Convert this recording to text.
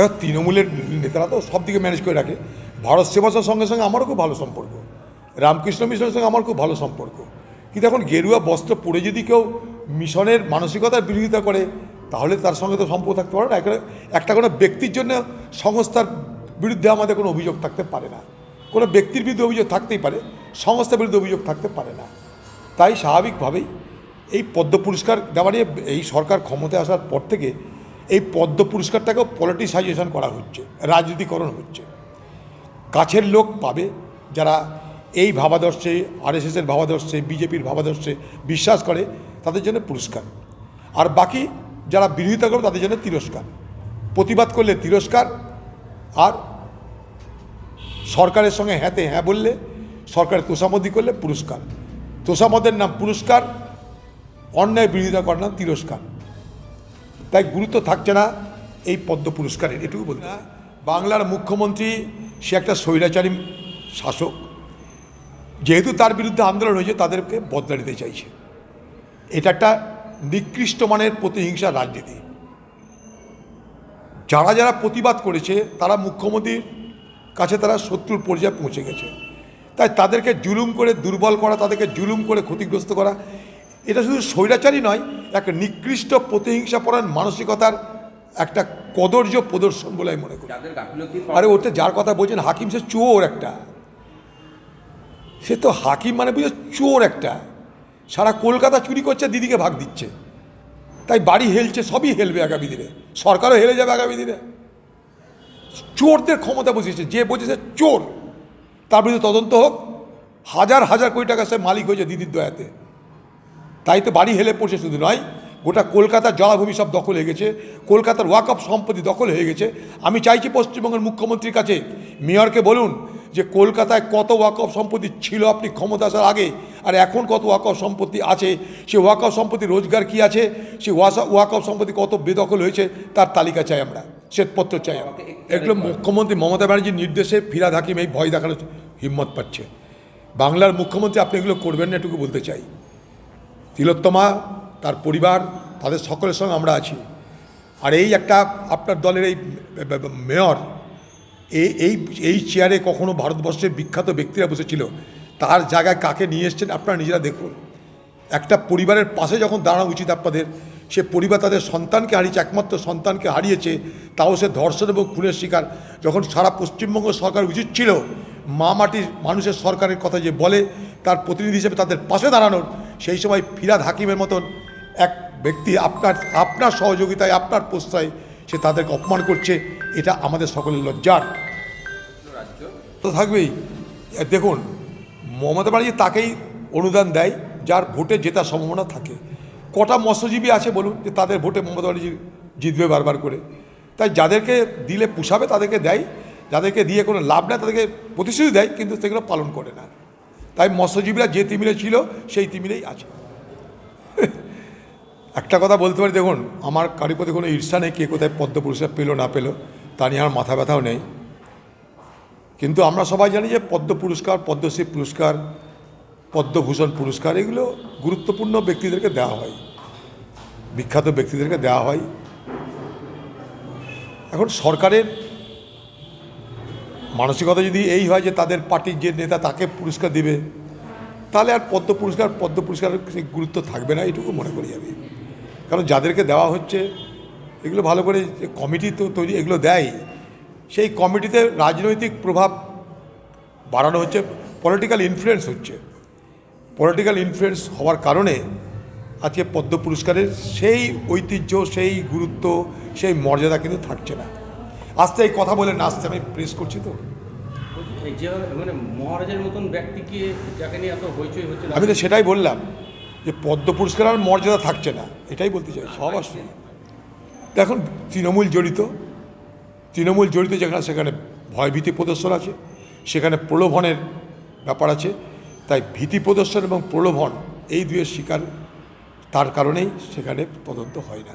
এখন তৃণমূলের নেতারা তো সব দিকে ম্যানেজ করে রাখে। ভারত সেবাসার সঙ্গে সঙ্গে আমারও খুব ভালো সম্পর্ক। রামকৃষ্ণ মিশনের সঙ্গে আমার খুব ভালো সম্পর্ক। কিন্তু এখন গেরুয়া বস্ত্র পরে যদি কেউ মিশনের মানসিকতার বিরোধিতা করে, তাহলে তার সঙ্গে তো সম্পর্ক থাকতে পারে না। একটা- একটা কোনো ব্যক্তির জন্য সংস্থার বিরুদ্ধে আমাদের কোনো অভিযোগ থাকতে পারে না। কোনো ব্যক্তির বিরুদ্ধে অভিযোগ থাকতেই পারে, সংস্থার বিরুদ্ধে অভিযোগ থাকতে পারে না। তাই স্বাভাবিকভাবেই এই পদ্ম পুরস্কার দেওয়া নিয়ে এই সরকার ক্ষমতায় আসার পর থেকে এই পদ্ম পুরস্কারটাকেও পলিটিসাইজেশন করা হচ্ছে, রাজনীতিকরণ হচ্ছে। কাছের লোক পাবে যারা এই ভাবাদর্শে আরএসএসের ভাবাদর্শে বিজেপির ভাবাদর্শে বিশ্বাস করে, তাদের জন্য পুরস্কার। আর বাকি যারা বিরোধিতা করে তাদের জন্য তিরস্কার। প্রতিবাদ করলে তিরস্কার, আর সরকারের সঙ্গে হ্যাঁতে হ্যাঁ বললে, সরকারের তোষামদি করলে পুরস্কার। তোষামদের নাম পুরস্কার, অন্যায় বিরোধিতা করার নাম তিরস্কার। তাই গুরুত্ব থাকছে না এই পদ্ম পুরস্কারের, এটুকু বলতে। বাংলার মুখ্যমন্ত্রী, সে একটা স্বৈরাচারী শাসক। যেহেতু তার বিরুদ্ধে আন্দোলন হয়েছে, তাদেরকে বদলা দিতে চাইছে। এটা একটা নিকৃষ্ট মানের প্রতিহিংসার রাজনীতি। যারা যারা প্রতিবাদ করেছে, তারা মুখ্যমন্ত্রীর কাছে তারা শত্রুর পর্যায়ে পৌঁছে গেছে। তাই তাদেরকে জুলুম করে দুর্বল করা, তাদেরকে জুলুম করে ক্ষতিগ্রস্ত করা, এটা শুধু স্বৈরাচারী নয় এক নিকৃষ্ট প্রতিহিংসাপরায়ণ মানসিকতার একটা কদর্য প্রদর্শন বলে আমি মনে করি। আরে ওতে যার কথা বলছেন হাকিম সে চোর একটা। সে তো হাকিম মানে বুঝে চোর একটা। সারা কলকাতা চুরি করছে দিদিকে ভাগ দিচ্ছে। তাই বাড়ি হেলছে সবই হেলবে আগামী দিনে। সরকারও হেলে যাবে আগামী দিনে। চোরদের ক্ষমতা বসিয়েছে যে বসেছে চোর। তার বিরুদ্ধে তদন্ত হোক। হাজার হাজার কোটি টাকা সে মালিক হয়েছে দিদির দয়াতে। তাই তো বাড়ি হেলে পড়ছে শুধু নয় গোটা কলকাতার জলাভূমি সব দখল হয়ে গেছে কলকাতার ওয়াকফ সম্পত্তি দখল হয়ে গেছে। আমি চাইছি পশ্চিমবঙ্গের মুখ্যমন্ত্রীর কাছে মেয়রকে বলুন যে কলকাতায় কত ওয়াকফ সম্পত্তি ছিল আপনি ক্ষমতা আসার আগে আর এখন কত ওয়াকফ সম্পত্তি আছে সে ওয়াকফ সম্পত্তি রোজগার কি আছে সে ওয়াসা ওয়াকফ সম্পত্তি কত বেদখল হয়েছে তার তালিকা চাই আমরা শ্বেতপত্র চাই আমরা। এগুলো মুখ্যমন্ত্রী মমতা ব্যানার্জির নির্দেশে ফিরাদ হাকিম এই ভয় দেখানোর হিম্মত পাচ্ছে। বাংলার মুখ্যমন্ত্রী আপনি এগুলো করবেন না এটুকু বলতে চাই। তিলোত্তমা, তার পরিবার, তাদের সকলের সঙ্গে আমরা আছি। আর এই একটা আপনার দলের এই মেয়র এই এই চেয়ারে কখনো ভারতবর্ষের বিখ্যাত ব্যক্তিরা বসেছিল। তার জায়গায় কাকে নিয়ে এসছেন আপনারা নিজেরা দেখুন। একটা পরিবারের পাশে যখন দাঁড়ানো উচিত আপনাদের, সে পরিবার তাদের সন্তানকে হারিয়েছে, একমাত্র সন্তানকে হারিয়েছে, তাও সে ধর্ষণ এবং খুনের শিকার। যখন সারা পশ্চিমবঙ্গ সরকার উচিত ছিল, মা মাটির মানুষের সরকারের কথা যে বলে, তার প্রতিনিধি হিসেবে তাদের পাশে দাঁড়ানোর সেই সময় ফিরাদ হাকিমের মতন এক ব্যক্তি আপনার আপনার সহযোগিতায়, আপনার প্রশ্রয় সে তাদেরকে অপমান করছে, এটা আমাদের সকলের লজ্জার। তো থাকবেই। দেখুন, মমতা ব্যানার্জি তাকেই অনুদান দেয়, যার ভোটে জেতার সম্ভাবনা থাকে। কটা মৎস্যজীবী আছে বলুন, যে তাদের ভোটে মমতা ব্যানার্জি জিতবে বারবার করে। তাই যাদেরকে দিলে পুষাবে, তাদেরকে দেয়। যাদেরকে দিয়ে কোনো লাভ নেয় তাদেরকে প্রতিশ্রুতি দেয়, কিন্তু সেগুলো পালন করে না। তাই মৎস্যজীবীরা যে তিমিরে ছিল, সেই তিমিরেই আছে। একটা কথা বলতে পারি, দেখুন, আমার কারি প্রতি কোনো ঈর্ষা নেই কে কোথায় পদ্ম পুরস্কার পেল, না পেল, তা নিয়ে আমার মাথা ব্যথাও নেই। কিন্তু আমরা সবাই জানি যে পদ্ম পুরস্কার, পদ্মশ্রী পুরস্কার, পদ্মভূষণ পুরস্কার, এগুলো গুরুত্বপূর্ণ ব্যক্তিদেরকে দেওয়া হয়। বিখ্যাত ব্যক্তিদেরকে দেওয়া হয়। এখন সরকারের মানসিকতা যদি এই হয় যে তাদের পার্টির যে নেতা তাকে পুরস্কার দিবে, তাহলে আর পদ্ম পুরস্কার পদ্ম পুরস্কার গুরুত্ব থাকবে না এইটুকু মনে করি আমি। কারণ যাদেরকে দেওয়া হচ্ছে, এগুলো ভালো করে কমিটি তো তৈরি, এগুলো দেয়। সেই কমিটিতে রাজনৈতিক প্রভাব বাড়ানো হচ্ছে পলিটিক্যাল ইনফ্লুয়েন্স হচ্ছে। পলিটিক্যাল ইনফ্লুয়েন্স হওয়ার কারণে আজকে পদ্ম পুরস্কারের সেই ঐতিহ্য, সেই গুরুত্ব, সেই মর্যাদা কিন্তু থাকছে না। আস্তে এই কথা বলে নাচতে আমি প্রেস করছি তো। যে মানে মহারাজের মতন ব্যক্তিকে যাকে নিয়ে এত হইচই হচ্ছে আমি তো সেটাই বললাম যে পদ্ম পুরস্কার আর মর্যাদা থাকছে না এটাই বলতে চাই সব অবশ্যই দেখুন তৃণমূল জড়িত তৃণমূল জড়িত যেখানে সেখানে ভয়ভীতি প্রদর্শন আছে সেখানে প্রলোভনের ব্যাপার আছে তাই ভীতি প্রদর্শন এবং প্রলোভন এই দুয়ের শিকার তার কারণেই সেখানে তদন্ত হয় না।